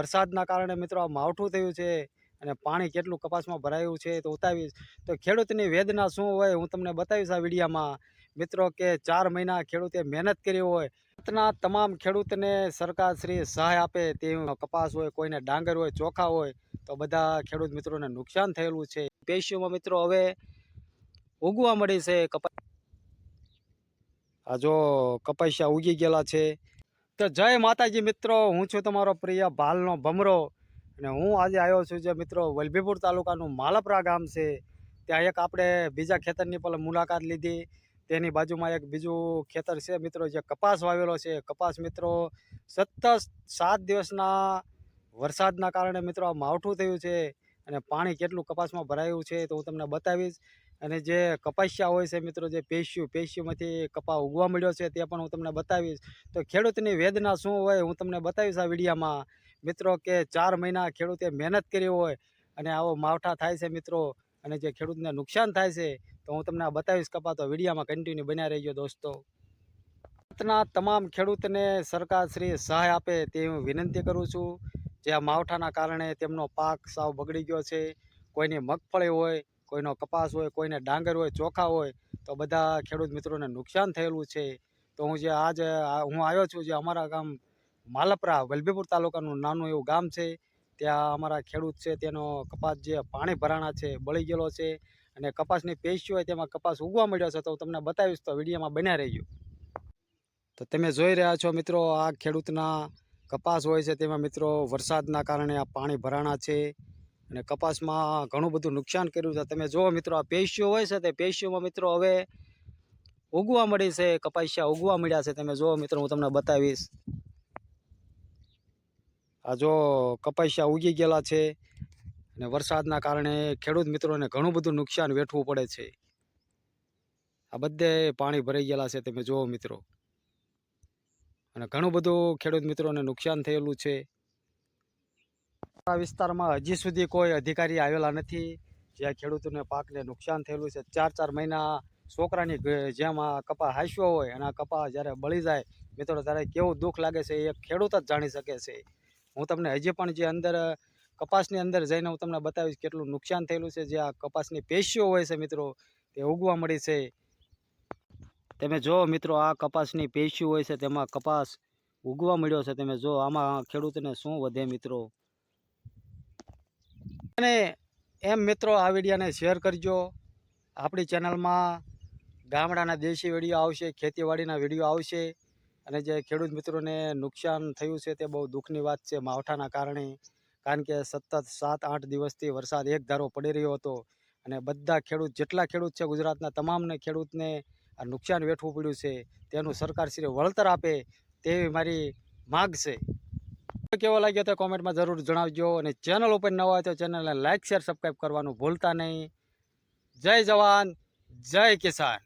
વરસાદના કારણે મિત્રો આ માવઠું થયું છે અને પાણી કેટલું કપાસમાં ભરાયું છે તો ઉતાવીશ તો ખેડૂતની વેદના શું હોય હું તમને બતાવીશ આ વિડીયામાં. મિત્રો કે ચાર મહિના ખેડૂતે મહેનત કરી હોય ભારતના તમામ ખેડૂતને સરકાર શ્રી સહાય આપે તે કપાસ હોય, કોઈને ડાંગર હોય, ચોખા હોય, તો બધા ખેડૂત મિત્રોને નુકસાન થયેલું છે. પેશીઓમાં મિત્રો હવે ઉગવા મળી છે કપા આ જો કપાસિયા ઉગી ગયેલા છે તો જય માતાજી મિત્રો, હું છું તમારો પ્રિય ભાલનો ભમરો અને હું આજે આવ્યો છું જે મિત્રો વલભીપુર તાલુકાનું માલપરા ગામ છે. ત્યાં એક આપણે બીજા ખેતરની પણ મુલાકાત લીધી. તેની બાજુમાં એક બીજું ખેતર છે મિત્રો, જે કપાસ વાવેલો છે. કપાસ મિત્રો, સતત સાત દિવસના વરસાદના કારણે મિત્રો આ માવઠું થયું છે અને પાણી કેટલું કપાસમાં ભરાયું છે તો હું તમને બતાવીશ. અને જે કપાસિયા હોય છે મિત્રો, જે પેશ્યું, પેશ્યુંમાંથી કપા ઉગવા મળ્યો છે તે પણ હું તમને બતાવીશ. તો ખેડૂતની વેદના શું હોય હું તમને બતાવીશ આ વિડીયામાં. મિત્રો કે ચાર મહિના ખેડૂતે મહેનત કરી હોય અને આવો માવઠા થાય છે મિત્રો, અને જે ખેડૂતને નુકસાન થાય છે, તો હું તમને આ બતાવીશ કપા. તો વિડીયામાં કન્ટિન્યુ બન્યા રહીજો દોસ્તો. ભારતના તમામ ખેડૂતને સરકારશ્રી સહાય આપે તે હું વિનંતી કરું છું. જે આ માવઠાના કારણે તેમનો પાક સાવ બગડી ગયો છે, કોઈની મગફળી હોય કોઈનો કપાસ હોય, કોઈને ડાંગર હોય, ચોખા હોય, તો બધા ખેડૂત મિત્રોને નુકસાન થયેલું છે. તો હું જે આજે, હું આવ્યો છું જે અમારા ગામ માલપરા, વલભીપુર તાલુકાનું નાનું એવું ગામ છે. ત્યાં અમારા ખેડૂત છે, તેનો કપાસ જે પાણી ભરાણા છે, બળી ગયેલો છે અને કપાસની પેશી હોય તેમાં કપાસ ઉગવા મળ્યો છે, તો હું તમને બતાવીશ, તો વિડીયોમાં બન્યા રહીજો. તો તમે જોઈ રહ્યા છો મિત્રો, આ ખેડૂતના કપાસ હોય છે, તેમાં મિત્રો વરસાદના કારણે આ પાણી ભરાણા છે. અને કપાસમાં ઘણું બધું નુકસાન કર્યું છે. તમે જુઓ મિત્રો, આ પેશીઓ હોય છે તે પેશીઓમાં મિત્રો હવે ઉગવા મળી છે, કપાસિયા ઉગવા મળ્યા છે. તમે જુઓ મિત્રો, હું તમને બતાવીશ. આ જો કપાસિયા ઉગી ગયેલા છે અને વરસાદના કારણે ખેડૂત મિત્રોને ઘણું બધું નુકસાન વેઠવું પડે છે. આ બધે પાણી ભરાઈ ગયેલા છે, તમે જુઓ મિત્રો. અને ઘણું બધું ખેડૂત મિત્રોને નુકસાન થયેલું છે. વિસ્તારમાં હજી સુધી કોઈ અધિકારી આવેલા નથી. જ્યાં ખેડૂતોને પાકને નુકસાન થયેલું છે. ચાર ચાર મહિના છોકરાની જેમ આ કપા હાસ્યો હોય અને આ કપા જ્યારે બળી જાય, મિત્રો, ત્યારે કેવું દુઃખ લાગે છે એ ખેડૂત જ જાણી શકે છે. હું તમને હજી પણ જે અંદર કપાસની અંદર જઈને હું તમને બતાવીશ કેટલું નુકસાન થયેલું છે, જે આ કપાસની પેશીઓ હોય છે, મિત્રો, તે ઉગવા મળી છે. તમે જો મિત્રો, આ કપાસની પેશીઓ હોય છે, તેમાં કપાસ ઉગવા મળ્યો છે. તમે જો આમાં ખેડૂતને શું વધે, મિત્રો? અને એમ મિત્રો આ વિડીયોને શેર કરજો. આપણી ચેનલમાં ગામડાના દેશી વીડિયો આવશે, ખેતીવાડીના વીડિયો આવશે અને જે ખેડૂત મિત્રોને નુકસાન થયું છે તે બહુ દુઃખની વાત છે માવઠાના કારણે. કારણ કે સતત સાત આઠ દિવસથી વરસાદ એક ધારો પડી રહ્યો હતો અને બધા ખેડૂત જેટલા ખેડૂત છે ગુજરાતના તમામને ખેડૂતને આ નુકસાન વેઠવું પડ્યું છે તેનું સરકારશ્રી વળતર આપે તેવી મારી માગ છે. કેવો લાગ્યો તો કોમેન્ટમાં જરૂર જણાવજો અને ચેનલ ઉપર નવા હોય તો ચેનલને લાઇક શેર, સબસ્ક્રાઈબ કરવાનું ભૂલતા નહીં. જય જવાન, જય કિસાન.